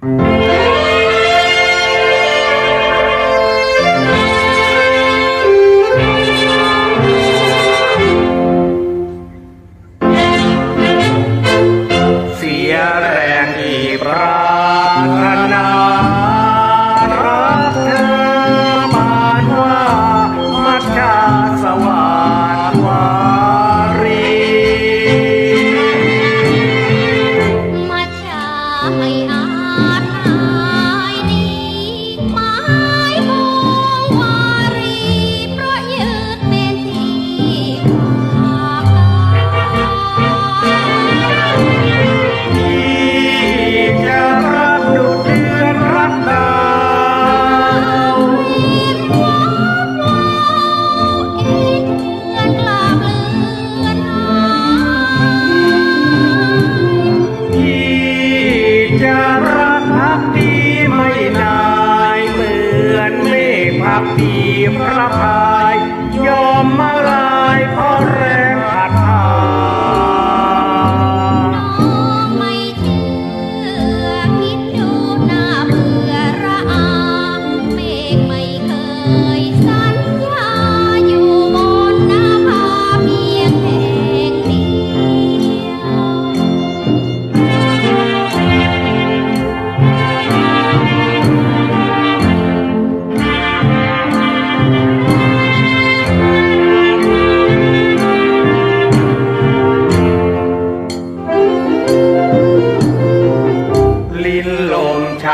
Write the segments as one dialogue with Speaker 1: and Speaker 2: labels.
Speaker 1: Mm-hmm. i'm Ah!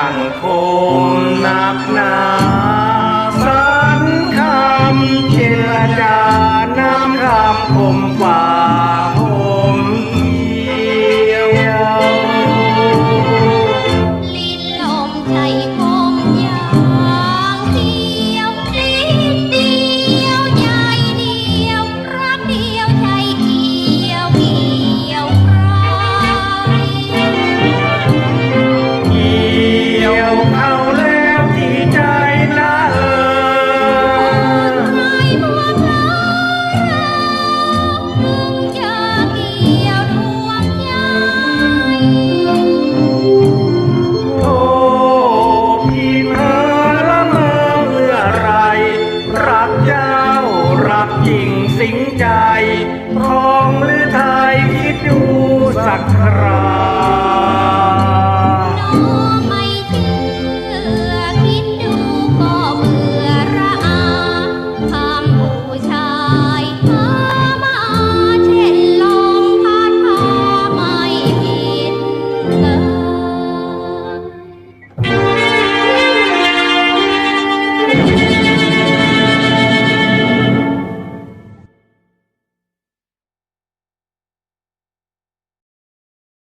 Speaker 1: า
Speaker 2: ง
Speaker 1: คมนัก
Speaker 2: หนา หญิง
Speaker 1: สิงใจพร้อ